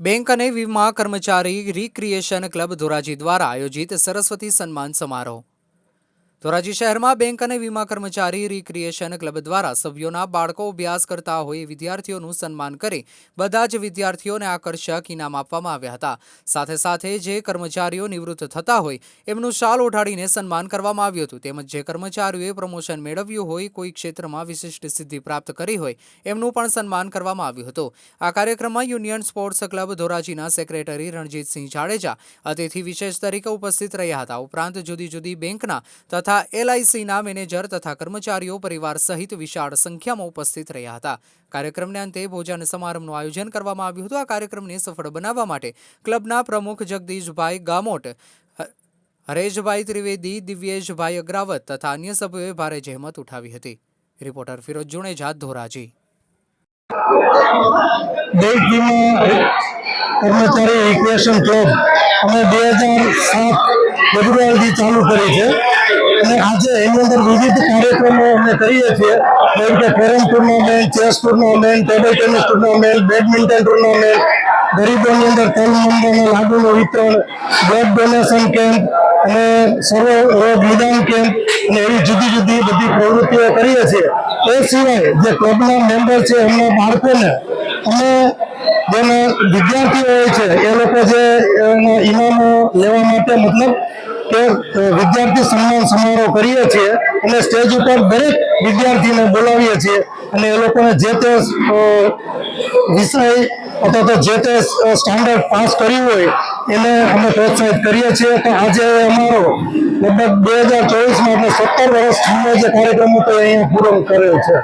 Bank અને વીમા કર્મચારી રિક્રિએશન ક્લબ ધોરાજી દ્વારા આયોજિત સરસ્વતી સન્માન સમારોહ. ધોરાજી શહેરમાં બેંક અને વીમા કર્મચારી રિક્રિએશન ક્લબ દ્વારા સભ્યોના બાળકો અભ્યાસ કરતા હોય વિદ્યાર્થીઓનું સન્માન કરી બધા જ વિદ્યાર્થીઓને આકર્ષક ઇનામ આપવામાં આવ્યા હતા. સાથે સાથે જે કર્મચારીઓ નિવૃત્ત થતા હોય એમનું શાલ ઓઢાડીને સન્માન કરવામાં આવ્યું હતું. તેમજ જે કર્મચારીઓએ પ્રમોશન મેળવ્યું હોય, કોઈ ક્ષેત્રમાં વિશિષ્ટ સિદ્ધિ પ્રાપ્ત કરી હોય એમનું પણ સન્માન કરવામાં આવ્યું હતું. આ કાર્યક્રમમાં યુનિયન સ્પોર્ટ્સ ક્લબ ધોરાજીના સેક્રેટરી રણજીતસિંહ જાડેજા અતિથિ વિશેષ તરીકે ઉપસ્થિત રહ્યા હતા. ઉપરાંત જુદી જુદી બેંકના તથા એલઆઈસીના મેનેજર તથા કર્મચારીઓ પરિવાર સહિત વિશાળ સંખ્યામાં ઉપસ્થિત રહ્યા હતા. કાર્યક્રમને અંતે ભોજન સમારંભનું આયોજન કરવામાં આવ્યું હતું. આ કાર્યક્રમને સફળ બનાવવા માટે ક્લબના પ્રમુખ જગદીશભાઈ ગામોટ, હરેશભાઈ ત્રિવેદી, દિવ્યેશભાઈ અગ્રાવત તથા અન્ય સભ્યોએ ભારે જહેમત ઉઠાવી હતી. રિપોર્ટર ફિરોજ જુણેજા ધોરાજી. કર્મચારી ઇક્વેશન ક્લબ અમે બે હજાર સાત ફેબ્રુઆરીથી ચાલુ કરી છે. અને આજે એની અંદર વિવિધ કાર્યક્રમો અમે કરીએ છીએ. જેમ કે carrom tournament, chess tournament, table tennis tournament, badminton tournament, ગરીબોની અંદર તેલ મંદોના લાડુનું વિતરણ બ્લડ ડોનેશન કેમ્પ અને સર્વ રોગ નિદાન કેમ્પ અને એવી જુદી જુદી બધી પ્રવૃત્તિઓ કરીએ છીએ. એ સિવાય જે ક્લબના મેમ્બર છે એમના બાળકોને અમે જેને વિદ્યાર્થીઓ હોય છે, એ લોકો જે ઇનામો લેવા માટે મતલબ કે વિદ્યાર્થી સન્માન સમારોહ કરીએ છીએ અને સ્ટેજ ઉપર દરેક વિદ્યાર્થીને બોલાવીએ છીએ અને એ લોકોને જે તે વિષય અથવા તો જે તે સ્ટાન્ડર્ડ પાસ કર્યું હોય એને અમે પ્રોત્સાહિત કરીએ છીએ. તો આજે અમારો લગભગ બે હજાર ચોવીસમાં એટલે સત્તર વર્ષ થયો જે કાર્યક્રમ હતો અહીંયા પૂરો કરેલ છે.